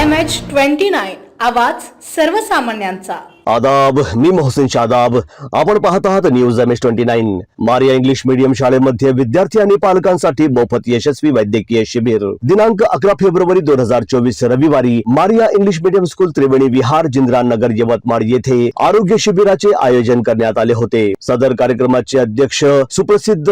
M H twenty nine आवाज सर्वसामान्यांचा. आदाब मी मोहसिन शादाब. आपण पाहत आहात news M S twenty nine Maria English medium शाळेमध्ये विद्यार्थी आणि पालकांसाठी मोफत यशस्वी वैद्यकीय शिबिर. दिनांक अकरा फेब्रुवारी दोन हजार चोवीस रविवारी Maria English medium school Triveni Vihar Jindra Nagar Yavatmal येथे आरोग्य शिबिराचे आयोजन करण्यात आले होते. सदर कार्यक्रमाचे अध्यक्ष सुप्रसिद्ध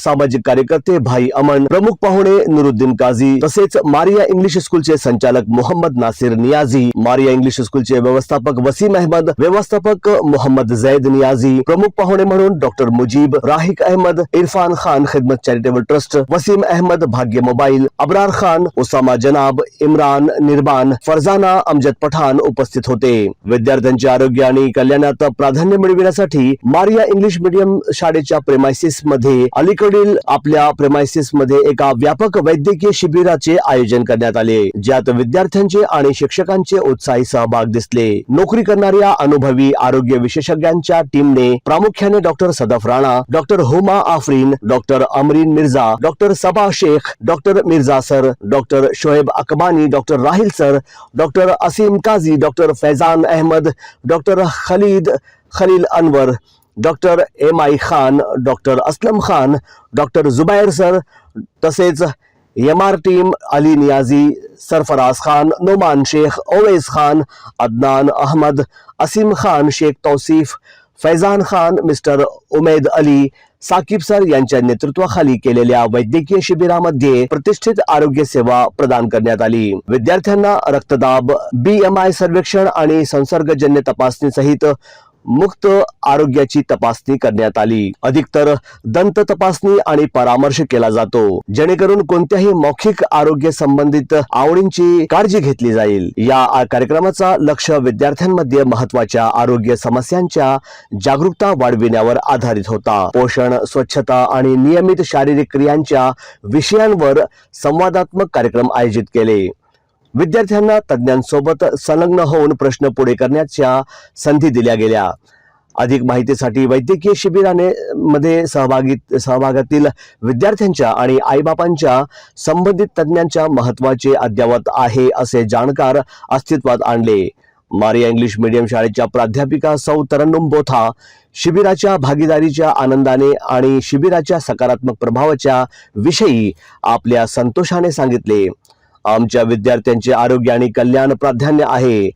सामाजिक कार्यकर्ते भाई अमन प्रमुख पाहुणे नुरुद्दीन काझी तसेच मारिया इंग्लिश स्कूलचे संचालक मोहम्मद नासिर नियाझी. मारिया इंग्लिश स्कूलचे व्यवस्थापक वसीम अहमद व्यवस्थापक मोहम्मद जैद नियाझी प्रमुख पाहुणे म्हणून doctor Mujib Rahik Ahmed Irfan Khan Khidmat charitable trust Wasim Ahmad भाग्य मोबाईल अब्रार खान उसामा जनाब इम्रान निर्बान फरजाना अमजद पठाण उपस्थित होते. विद्यार्थ्यांचे आरोग्य आणि कल्याणात प्राधान्य मिळविण्यासाठी मारिया इंग्लिश मीडियम शाळेच्या प्रेमायसिसमध्ये अलीकडील आपल्या प्रेमायसिसमध्ये एका व्यापक वैद्यकीय शिबिराचे आयोजन करण्यात आले ज्यात विद्यार्थ्यांचे आणि शिक्षकांचे उत्साही सहभाग दिसले. नोकरी करणाऱ्या अनुभवी आरोग्य विशेषज्ञांच्या टीमने प्रामुख्याने doctor Sadaf Rana doctor Huma Afreen doctor Amreen Mirza doctor Saba Shaikh doctor Mirza sir doctor Shoaib Akbani doctor Rahil sir doctor Asim Kazi doctor Faizan Ahmed doctor Khalid Khalil Anwar doctor M I Khan doctor Aslam Khan doctor Zubair sir तसेच M R team Ali Niazi Sarfaraz Khan Noman Shaikh Owais Khan Adnan Ahmed Asim Khan Shaikh Tausif Faizan Khan mister Umed Ali Saqib sir यांच्या नेतृत्वाखाली केलेल्या वैद्यकीय शिबिरामध्ये प्रतिष्ठित आरोग्य सेवा प्रदान करण्यात आली. विद्यार्थ्यांना रक्तदाब बी एम आय सर्वेक्षण आणि संसर्गजन्य तपासणी सहित मुक्त आरोग्याची तपासणी करण्यात आली. अधिकतर दंत तपासणी आणि परामर्श केला जातो. जेणेकरून कोणत्याही मौखिक आरोग्य संबंधित आवडींची काळजी घेतली जाईल. या कार्यक्रमाचा लक्ष विद्यार्थ्यांमध्ये महत्त्वाच्या आरोग्य समस्यांच्या जागरूकता वाढविण्यावर आधारित होता. पोषण स्वच्छता आणि नियमित शारीरिक क्रियांच्या विषयांवर संवादात्मक कार्यक्रम आयोजित केले. विद्यार्थ्यांना तज्ज्ञांसोबत संलग्न होऊन प्रश्न पुढे करण्याच्या संधी दिल्या गेल्या. अधिक माहितीसाठी वैद्यकीय शिबिराने मध्ये सहभागी सहभागातील विद्यार्थ्यांच्या आणि आईबापांच्या संबंधित तज्ज्ञांच्या महत्त्वाचे अद्यावत आहे असे जाणकार अस्तित्वात आणले. मारिया इंग्लिश मीडियम शाळेच्या प्राध्यापिका सौ तरन्नुम बोथा शिबिराच्या भागीदारीच्या आनंदाने आणि शिबिराच्या सकारात्मक प्रभावाच्या विषयी आपल्या संतोषाने सांगितले. आमच्या विद्यार्थ्यांचे आरोग्य आणि कल्याण प्राधान्य आहे.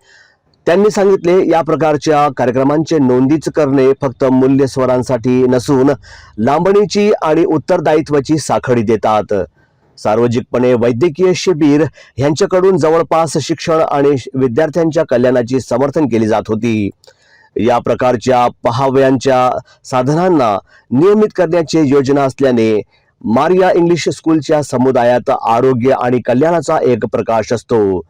त्यांनी सांगितले या प्रकारच्या कार्यक्रमांचे नोंदीच करणे फक्त मूल्य स्वरांसाठी नसून लांबणीची आणि उत्तरदायित्वाची साखळी देतात. सार्वजनिकपणे वैद्यकीय शिबिर यांच्याकडून जवळपास शिक्षण आणि विद्यार्थ्यांच्या कल्याणाची समर्थन केली जात होती. या प्रकारच्या पहाव्यांच्या साधनांना नियमित करण्याची योजना असल्याने मारिया इंग्लिश स्कूलच्या समुदायात आरोग्य आणि कल्याणाचा एक प्रकाश असतो.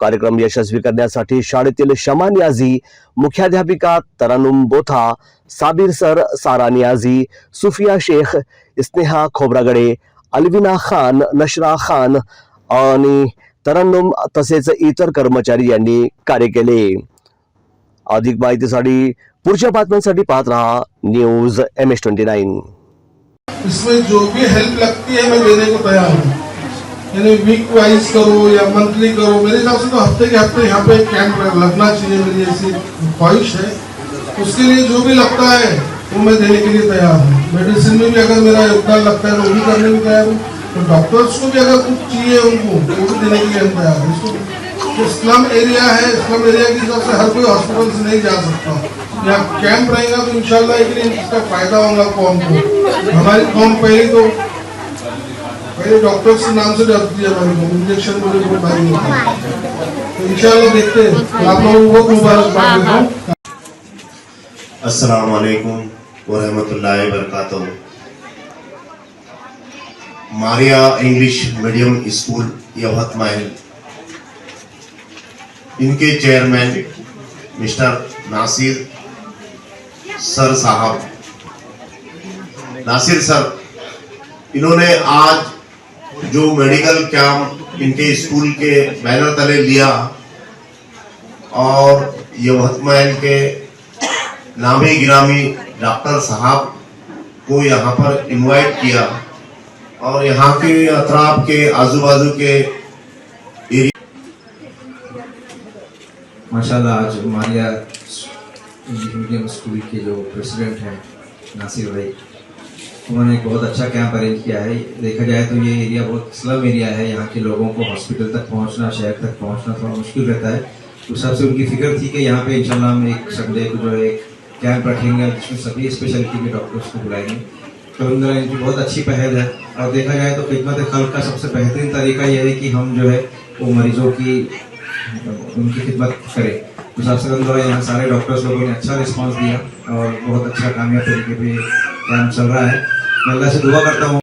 कार्यक्रम यशस्वी करण्यासाठी शाळेतील शमा नियाझी मुख्याध्यापिका तरानुम बोथा साबीर सर सारा नियाझी सुफिया शेख स्नेहा खोब्रागडे अल्विना खान नशरा खान आणि तरन्नुम तसेच इतर कर्मचारी यांनी कार्य केले. अधिक माहितीसाठी पुढच्या बातम्यांसाठी पाहत रहा news M S twenty nine. इसमें जो भी हेल्प लगती है, मैं देने को तैयार हूँ। यानी वीक वाइज करो या मंथली करो, मेरे हिसाब से तो हफ़्ते के हफ़्ते यहाँ पे कैंप लगना चाहिए मेरी ऐसी ख्वाहिश है। उसके लिए जो भी लगता है, वो मैं देने के लिए तैयार हूँ। मेडिसिन में भी अगर मेरा योगदान लगता है तो वो भी करने को तैयार हूँ। तो डॉक्टर्स को भी अगर कुछ चाहिए उनको, वो भी देने के लिए हम तैयार हैं। जो स्लम एरिया है स्लम एरिया के हिसाब से हर कोई हॉस्पिटल से नहीं जा सकता। यहाँ कैंप रहेगा तो इंशाल्लाह एक दिन इसका फ़ायदा होगा कौम को। हमारी कौम पहले तो पहले डॉक्टर्स के नाम से डरती है हमारी कौम इंजेक्शन मुझे बहुत भारी होता तो इंशाल्लाह देखते हैं। आप लोगों को बहुत मुबारकबाद देता हूँ। अस्सलाम वालेकुम वरहमतुल्लाहि Maria English medium school Yavatmal इनके चेयरमैन मिस्टर नासिर सर साहब। नासिर सर, इन्होंने आज जो मेडिकल कैंप इनके स्कूल के बैनर तले लिया और यवतमाल के नामी गिरामी डॉक्टर साहब को यहाँ पर इनवाइट किया और यहाँ के अतराफ के आजू बाजू के माशाल्लाह, आज मारिया मीडियम स्कूल के जो प्रेसिडेंट हैं, नासिर भाई। उन्होंने एक बहुत अच्छा कैंप अरेंज किया है। देखा जाए तो ये एरिया बहुत स्लम एरिया है। यहाँ के लोगों को हॉस्पिटल तक पहुँचना, शहर तक पहुँचना थोड़ा मुश्किल रहता है। उस हिसाब से उनकी फ़िक्र थी कि यहाँ पे इंशाल्लाह हम एक संडे को जो है कैंप रखेंगे जिसमें सभी स्पेशलिटी के डॉक्टर्स को बुलाएँगे। तो इनकी बहुत अच्छी पहल है। और देखा जाए तो खिदमत खल का सबसे बेहतरीन तरीका यह है कि हम जो है वो मरीजों की उनकी खिदमत करें उस हिसाब से अलहमदिल्ला यहाँ सारे डॉक्टर्स लोगों ने अच्छा रिस्पांस दिया और बहुत अच्छा कामयाब तरीके पे काम चल रहा है। मैं अल्लाह से दुआ करता हूँ।